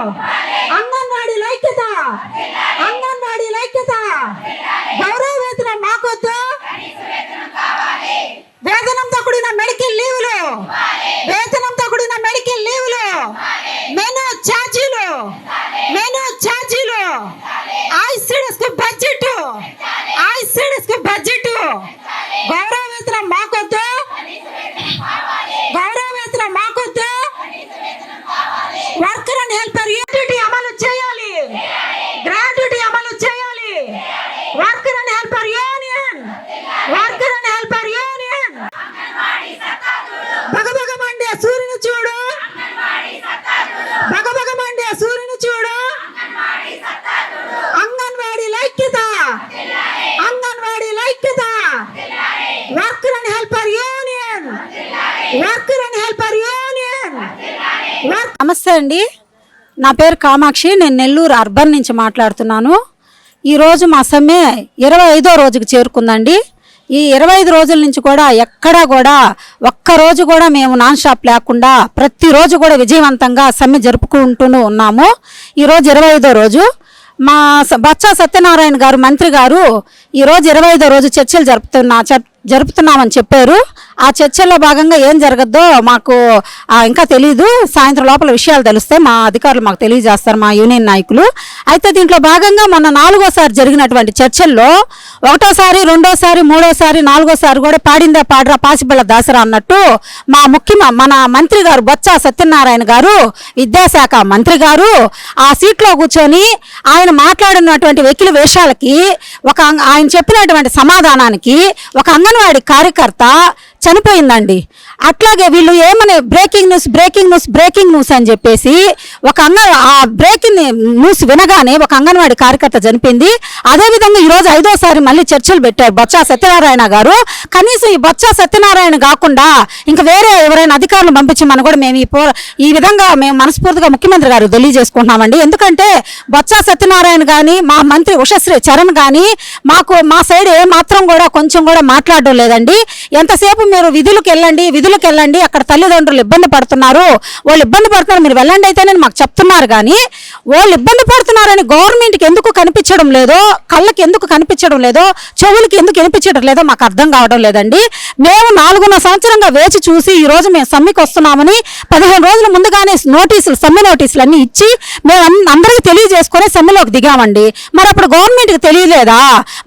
Yeah. నమస్తే అండి. నా పేరు కామాక్షి. నేను నెల్లూరు అర్బన్ నుంచి మాట్లాడుతున్నాను. ఈరోజు మా సమ్మె ఇరవై ఐదో రోజుకి చేరుకుందండి. ఈ ఇరవై ఐదు రోజుల నుంచి కూడా ఎక్కడా కూడా ఒక్క రోజు కూడా మేము నాన్ స్టాప్ లేకుండా ప్రతిరోజు కూడా విజయవంతంగా సమ్మె జరుపుకుంటూనే ఉన్నాము. ఈరోజు ఇరవై ఐదో రోజు. మా స- సత్యనారాయణ గారు మంత్రి గారు ఈరోజు ఇరవై ఐదో రోజు చర్చలు జరుపుతున్నా జరుపుతున్నామని చెప్పారు. ఆ చర్చల్లో భాగంగా ఏం జరగద్దో మాకు ఇంకా తెలియదు సాయంత్రం లోపల విషయాలు తెలిస్తే మా అధికారులు మాకు తెలియజేస్తారు మా యూనియన్ నాయకులు. అయితే దీంట్లో భాగంగా మొన్న నాలుగోసారి జరిగినటువంటి చర్చల్లో ఒకటోసారి రెండోసారి మూడోసారి నాలుగోసారి కూడా పాడిందే పాడరా పాసిబిళ్ళ దాసరా అన్నట్టు మా ముఖ్య మన మంత్రి గారు బొత్స సత్యనారాయణ గారు విద్యాశాఖ మంత్రి గారు ఆ సీట్లో కూర్చొని ఆయన మాట్లాడినటువంటి వెకిలి వేషాలకి ఒక అంగ- ఆయన చెప్పినటువంటి సమాధానానికి ఒక అంగ అంగన్వాడి కార్యకర్త చనిపోయిందండి. అట్లాగే వీళ్ళు ఏమని breaking news breaking news breaking news అని చెప్పేసి ఒక అంగ ఆ బ్రేకింగ్ న్యూస్ వినగానే ఒక అంగన్వాడి కార్యకర్త చనిపోయింది. అదేవిధంగా ఈరోజు ఐదోసారి మళ్ళీ చర్చలు పెట్టారు బొత్స సత్యనారాయణ గారు. కనీసం ఈ బొత్స సత్యనారాయణ కాకుండా ఇంకా వేరే ఎవరైనా అధికారులు పంపించమని కూడా మేము ఈ పో ఈ విధంగా మేము మనస్ఫూర్తిగా ముఖ్యమంత్రి గారు తెలియజేసుకుంటున్నామండి. ఎందుకంటే బొత్స సత్యనారాయణ కానీ మా మంత్రి ఉషశ్రీ చరణ్ కానీ మాకు మా సైడ్ ఏ మాత్రం కూడా కొంచెం కూడా మాట్లాడడం లేదండి. ఎంతసేపు మీరు విధులకు వెళ్ళండి విధులకు వెళ్ళండి అక్కడ తల్లిదండ్రులు ఇబ్బంది పడుతున్నారు. వాళ్ళు ఇబ్బంది పడుతున్నారు మీరు వెళ్ళండి అయితేనే మాకు చెప్తున్నారు కానీ వాళ్ళు ఇబ్బంది పడుతున్నారని గవర్నమెంట్కి ఎందుకు కనిపించడం లేదో కళ్ళకి ఎందుకు కనిపించడం లేదో చెవులకి ఎందుకు వినిపించడం లేదో మాకు అర్థం కావడం లేదండి. మేము నాలుగున్నర సంవత్సరంగా వేచి చూసి ఈ రోజు మేము సమ్మెకి వస్తున్నామని పదిహేను రోజుల ముందుగానే నోటీసులు సమ్మె నోటీసులు అన్నీ ఇచ్చి మేము అందరికీ తెలియజేసుకొని సమ్మెలోకి దిగామండి. మరి అప్పుడు గవర్నమెంట్కి తెలియలేదా?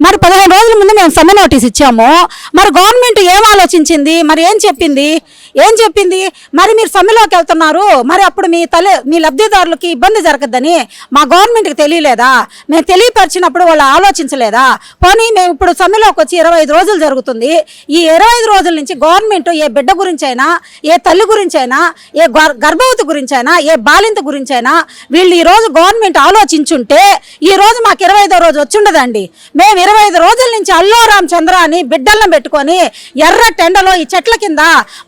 మరి పదిహేను రోజుల ముందు మేము సమ్మె నోటీస్ ఇచ్చాము. మరి గవర్నమెంట్ ఏం ఆలోచించింది? మరి ఏం చెప్పింది? ఏం చెప్పింది? మరి మీరు సమ్మెలోకి వెళ్తున్నారు. మరి అప్పుడు మీ తల్లి మీ లబ్ధిదారులకి ఇబ్బంది జరగద్దని మా గవర్నమెంట్కి తెలియలేదా? మేము తెలియపరిచినప్పుడు వాళ్ళు ఆలోచించలేదా? పోనీ మేము ఇప్పుడు సమ్మెలోకి వచ్చి ఇరవై ఐదు రోజులు జరుగుతుంది. ఈ ఇరవై ఐదు రోజుల నుంచి గవర్నమెంట్ ఏ బిడ్డ గురించైనా ఏ తల్లి గురించైనా ఏ గర్భవతి గురించైనా ఏ బాలింత గురించైనా వీళ్ళు ఈరోజు గవర్నమెంట్ ఆలోచించుంటే ఈ రోజు మాకు ఇరవై ఐదో రోజు వచ్చిండదండి మేము ఇరవై ఐదు రోజుల నుంచి అల్లో రామచంద్ర అని బిడ్డలను పెట్టుకొని ఎర్ర టెండలో ఈ చెట్ల కింద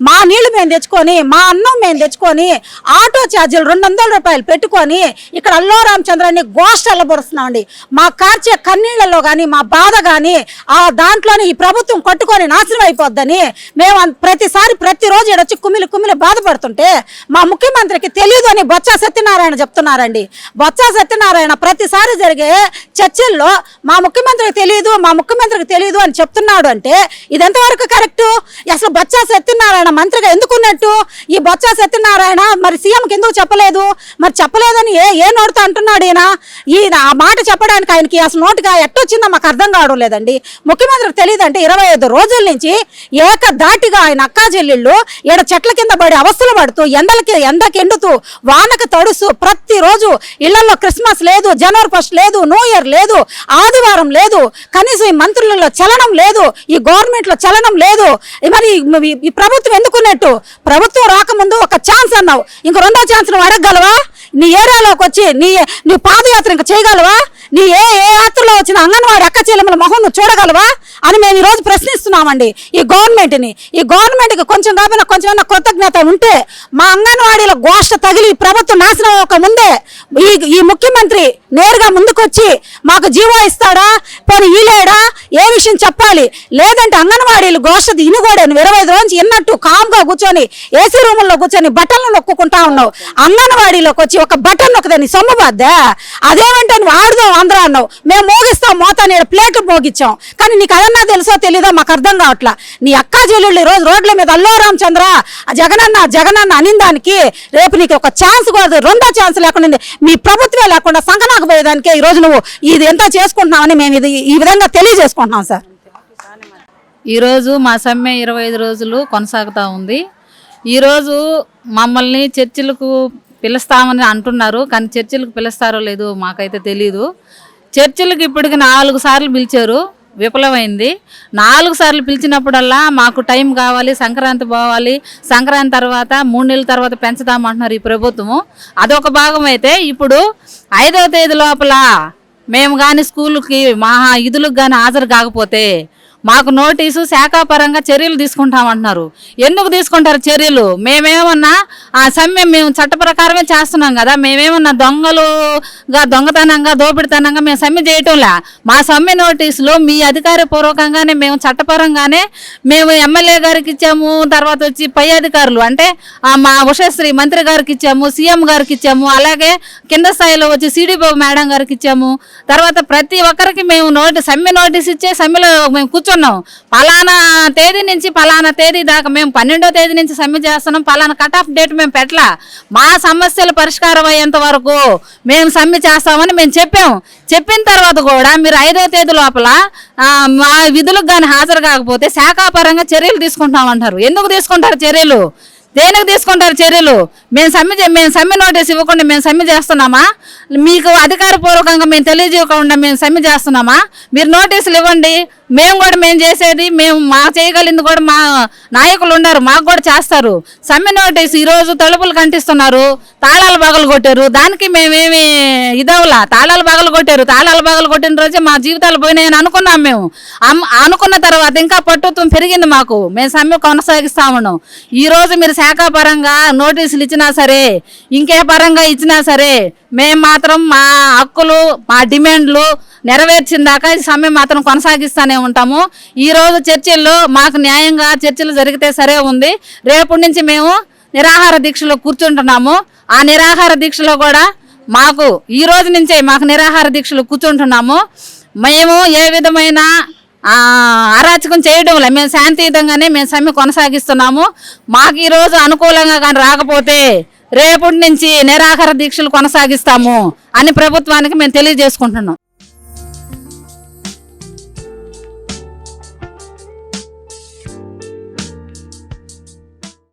మా నీళ్ళు మేము తెచ్చుకొని మా అన్నం మేము తెచ్చుకొని ఆటో ఛార్జీలు రెండు వందల రూపాయలు పెట్టుకొని ఇక్కడ అల్లో రామచంద్రాన్ని గోష్ఠాల పొడుస్తున్నామండి. మా కార్చే కన్నీళ్ళలో కానీ మా బాధ కానీ ఆ దాంట్లోనే ఈ ప్రభుత్వం కొట్టుకొని నాశనం అయిపోద్దని మేము ప్రతిసారి ప్రతిరోజు ఇడొచ్చి కుమిలి కుమిలి బాధపడుతుంటే మా ముఖ్యమంత్రికి తెలియదు అని బొత్స సత్యనారాయణ చెప్తున్నారండి. బొత్స సత్యనారాయణ ప్రతిసారి జరిగే చర్చల్లో మా ముఖ్యమంత్రికి తెలియదు మా ముఖ్యమంత్రికి తెలియదు అని చెప్తున్నాడు అంటే ఇది ఎంతవరకు అసలు బొత్స సత్యనారాయణ మీద ఎందుకున్నట్టు ఈ బొత్స సత్యనారాయణ మరి సీఎంకి ఎందుకు చెప్పలేదు? మరి చెప్పలేదని ఏ ఏ నోటితో అంటున్నాడు ఈయన? ఈయన ఆ మాట చెప్పడానికి ఆయనకి అసలు నోటుగా ఎట్టొచ్చిందో మాకు అర్థం కావడం లేదండి. ముఖ్యమంత్రికి తెలియదంటే ఇరవై ఐదు రోజుల నుంచి ఏక దాటిగా ఆయన అక్కా చెల్లెళ్ళు ఈడ చెట్ల కింద పడి అవస్థలు పడుతూ ఎండలకి ఎండకి ఎండుతూ వానకు తడుస్తూ ప్రతిరోజు ఇళ్ళలో క్రిస్మస్ లేదు జనవరి ఫస్ట్ లేదు న్యూ ఇయర్ లేదు ఆదివారం లేదు కనీసం ఈ మంత్రులలో చలనం లేదు ఈ గవర్నమెంట్లో చలనం లేదు. మరి ఈ- ప్రభుత్వం ప్రభుత్వం ఎందుకున్నట్టు ప్రభుత్వం రాకముందు ఒక ఛాన్స్ అన్నావు. ఇంక రెండో ఛాన్స్ నువ్వు అడగగలవా? నీ ఏరియాలోకి వచ్చి నీ నీ పాదయాత్ర ఇంకా చేయగలవా? నీ ఏ ఏ యాత్రలో వచ్చిన అంగన్వాడి అక్క చెల్లెమ్మల మొహం నువ్వు చూడగలవా? అని మేము ఈరోజు ప్రశ్నిస్తున్నామండి ఈ గవర్నమెంట్ని. ఈ గవర్నమెంట్కి కొంచెం కాకపోయినా కొంచెం కృతజ్ఞత ఉంటే మా అంగన్వాడీల గోష్ట తగిలి ప్రభుత్వం నాశనం అవ్వక ముందే ఈ ఈ ముఖ్యమంత్రి నేరుగా ముందుకొచ్చి మాకు జీవో ఇస్తాడా? పోనీ ఈలేడా విషయం చెప్పాలి. లేదంటే అంగన్వాడీలు గోషది ఇనుగోడని ఇరవై ఐదు రోజు ఇన్నట్టు కామ్గా కూర్చొని ఏసీ రూముల్లో కూర్చొని బట్టలను నొక్కుంటా ఉన్నావు. అంగన్వాడీలోకి వచ్చి ఒక బటన్ నొక్కదే నీ సొమ్ము బాద్దా అదేమంటే నువ్వు ఆడుదాం అందరూ అన్నావు. మేము మోగిస్తాం మోతా నేను ప్లేట్లు మోగించాం. కానీ నీకు అదన్నా తెలుసో తెలీదో మాకు అర్థం కావట్లా. నీ అక్కా చెల్లెళ్ళు ఈ రోజు రోడ్ల మీద అల్లో రామచంద్ర జగనన్న జగనన్న అనిందానికి రేపు నీకు ఒక ఛాన్స్ కూడా రెండో ఛాన్స్ లేకుండా ఉంది. మీ ప్రభుత్వమే లేకుండా సంకనాకు పోయేదానికే ఈ రోజు నువ్వు ఇది ఎంత అని మేము ఇది ఈ విధంగా తెలియజేసుకుంటున్నాం సార్. ఈరోజు మా సమ్మె ఇరవై ఐదు రోజులు కొనసాగుతూ ఉంది. ఈరోజు మమ్మల్ని చర్చిలకు పిలుస్తామని అంటున్నారు కానీ చర్చిలకు పిలుస్తారో లేదో మాకైతే తెలీదు. చర్చిలకు ఇప్పటికి నాలుగు సార్లు పిలిచారు విఫలమైంది. నాలుగు సార్లు పిలిచినప్పుడల్లా మాకు టైం కావాలి సంక్రాంతి పోవాలి సంక్రాంతి తర్వాత మూడు నెలల తర్వాత పెంచుతామంటున్నారు ఈ ప్రభుత్వము. అదొక భాగం అయితే ఇప్పుడు ఐదవ తేదీ లోపల మేము కానీ స్కూల్కి మా ఇదులకు కానీ హాజరు కాకపోతే మాకు నోటీసు శాఖాపరంగా చర్యలు తీసుకుంటామంటున్నారు. ఎందుకు తీసుకుంటారు చర్యలు? మేమేమన్నా ఆ సమ్మె మేము చట్ట ప్రకారమే చేస్తున్నాం కదా మేమేమన్నా దొంగలుగా దొంగతనంగా దోపిడితనంగా మేము సమ్మె చేయటంలా? మా సమ్మె నోటీసులో మీ అధికారపూర్వకంగానే మేము చట్టపరంగానే మేము ఎమ్మెల్యే గారికి ఇచ్చాము తర్వాత వచ్చి పై అధికారులు అంటే మా ఉషశ్రీ మంత్రి గారికి ఇచ్చాము సీఎం గారికి ఇచ్చాము అలాగే కింద స్థాయిలో వచ్చి సిడిపో మేడం గారికి ఇచ్చాము తర్వాత ప్రతి ఒక్కరికి మేము నోటి సమ్మె నోటీస్ ఇచ్చే సమ్మెలో మేము కూర్చున్నాం పలానా తేదీ నుంచి పలానా తేదీ దాకా మేము పన్నెండో తేదీ నుంచి సమ్మె చేస్తున్నాం. పలానా కట్ ఆఫ్ డేట్ మేము పెట్టలా. మా సమస్యలు పరిష్కారం అయ్యేంత వరకు మేము సమ్మె చేస్తామని మేము చెప్పాం. చెప్పిన తర్వాత కూడా మీరు ఐదో తేదీ లోపల మా విధులకు కానీ హాజరు కాకపోతే శాఖాపరంగా చర్యలు తీసుకుంటామంటారు ఎందుకు తీసుకుంటారు చర్యలు? దేనికి తీసుకుంటారు చర్యలు? మేము సమ్మె చే- మేము సమ్మె నోటీస్ ఇవ్వకుండా మేము సమ్మె చేస్తున్నామా? మీకు అధికారపూర్వకంగా మేము తెలియజేయకుండా మేము సమ్మె చేస్తున్నామా? మీరు నోటీసులు ఇవ్వండి. మేము కూడా మేము చేసేది మేము మా చేయగలిగింది కూడా మా నాయకులు ఉన్నారు మాకు కూడా చేస్తారు. సమ్మె నోటీస్ ఈరోజు తలుపులు కంటిస్తున్నారు తాళాలు బగలు కొట్టారు. దానికి మేమేమి ఇదవలా తాళాలు బగలు కొట్టారు. తాళాలు బగలు కొట్టిన రోజే మా జీవితాలు పోయినాయని అనుకున్నాం మేము. అనుకున్న తర్వాత ఇంకా పట్టుత్వం పెరిగింది మాకు. మేము సమ్మె కొనసాగిస్తా ఉన్నాం. ఈరోజు మీరు శాఖ పరంగా నోటీసులు ఇచ్చినా సరే ఇంకే పరంగా ఇచ్చినా సరే మేము మాత్రం మా హక్కులు మా డిమాండ్లు నెరవేర్చిన దాకా ఈ సమ్మె మాత్రం కొనసాగిస్తూనే ఉంటాము. ఈరోజు రోజు చర్చిల్లో మాకు న్యాయంగా చర్చలు జరిగితే సరే ఉంది. రేపటి నుంచి మేము నిరాహార దీక్షలో కూర్చుంటున్నాము. ఆ నిరాహార దీక్షలో కూడా మాకు ఈ రోజు నుంచే మాకు నిరాహార దీక్షలు కూర్చుంటున్నాము. మేము ఏ విధమైన అరాచకం చేయడం లే మేము శాంతియుతంగానే మేము సమ్మె కొనసాగిస్తున్నాము. మాకు ఈరోజు అనుకూలంగా కానీ రాకపోతే రేపటి నుంచి నిరాహార దీక్షలు కొనసాగిస్తాము అని ప్రభుత్వానికి మేము తెలియజేసుకుంటున్నాం.